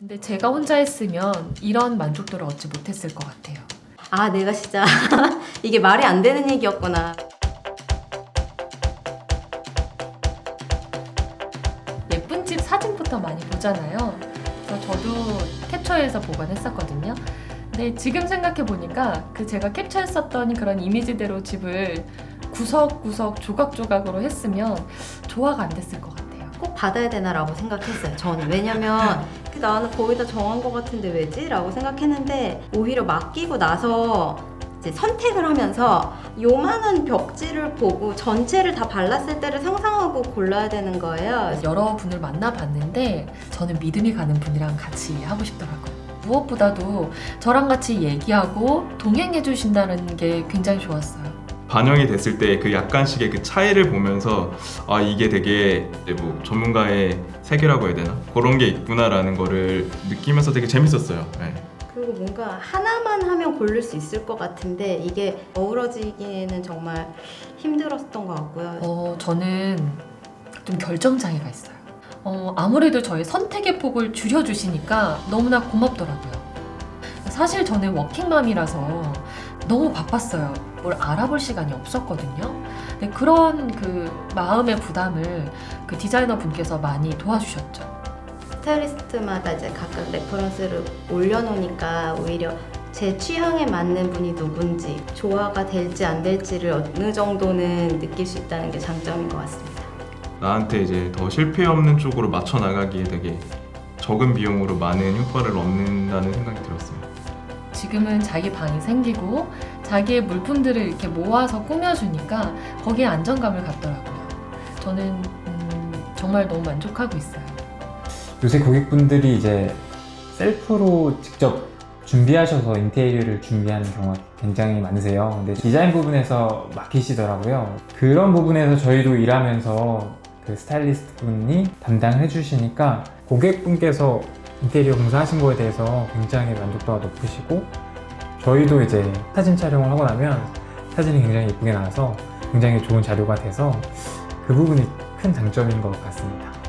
근데 제가 혼자 했으면 이런 만족도를 얻지 못했을 것 같아요. 아, 내가 진짜 이게 말이 안 되는 얘기였구나. 예쁜 집 사진부터 많이 보잖아요. 그래서 저도 캡처해서 보관했었거든요. 근데 지금 생각해 보니까 그 제가 캡처했었던 그런 이미지대로 집을 구석구석 조각조각으로 했으면 조화가 안 됐을 것 같아요. 꼭 받아야 되나라고 생각했어요. 저는 왜냐면 그 나는 거의 다 정한 것 같은데 왜지?라고 생각했는데 오히려 맡기고 나서 이제 선택을 하면서 요만한 벽지를 보고 전체를 다 발랐을 때를 상상하고 골라야 되는 거예요. 여러 분을 만나봤는데 저는 믿음이 가는 분이랑 같이 하고 싶더라고요. 무엇보다도 저랑 같이 얘기하고 동행해 주신다는 게 굉장히 좋았어요. 반영이 됐을 때 그 약간씩의 그 차이를 보면서 아 이게 되게 이제 뭐 전문가의 세계라고 해야 되나 그런 게 있구나라는 거를 느끼면서 되게 재밌었어요. 네. 그리고 뭔가 하나만 하면 고를 수 있을 것 같은데 이게 어우러지기에는 정말 힘들었던 것 같고요. 어, 저는 좀 결정장애가 있어요. 어, 아무래도 저의 선택의 폭을 줄여주시니까 너무나 고맙더라고요. 사실 저는 워킹맘이라서 너무 바빴어요. 뭘 알아볼 시간이 없었거든요. 근데 그런 그 마음의 부담을 그 디자이너 분께서 많이 도와주셨죠. 스타일리스트마다 이제 각각 레퍼런스를 올려놓으니까 오히려 제 취향에 맞는 분이 누군지 조화가 될지 안 될지를 어느 정도는 느낄 수 있다는 게 장점인 것 같습니다. 나한테 이제 더 실패 없는 쪽으로 맞춰 나가기에 되게 적은 비용으로 많은 효과를 얻는다는 생각이 들었어요. 지금은 자기 방이 생기고 자기의 물품들을 이렇게 모아서 꾸며주니까 거기에 안정감을 갖더라고요. 저는 음, 정말 너무 만족하고 있어요. 요새 고객분들이 이제 셀프로 직접 준비하셔서 인테리어를 준비하는 경우가 굉장히 많으세요. 근데 디자인 부분에서 맡기시더라고요. 그런 부분에서 저희도 일하면서 그 스타일리스트 분이 담당을 해주시니까 고객분께서 인테리어 공사하신 거에 대해서 굉장히 만족도가 높으시고 저희도 이제 사진 촬영을 하고 나면 사진이 굉장히 예쁘게 나와서 굉장히 좋은 자료가 돼서 그 부분이 큰 장점인 것 같습니다.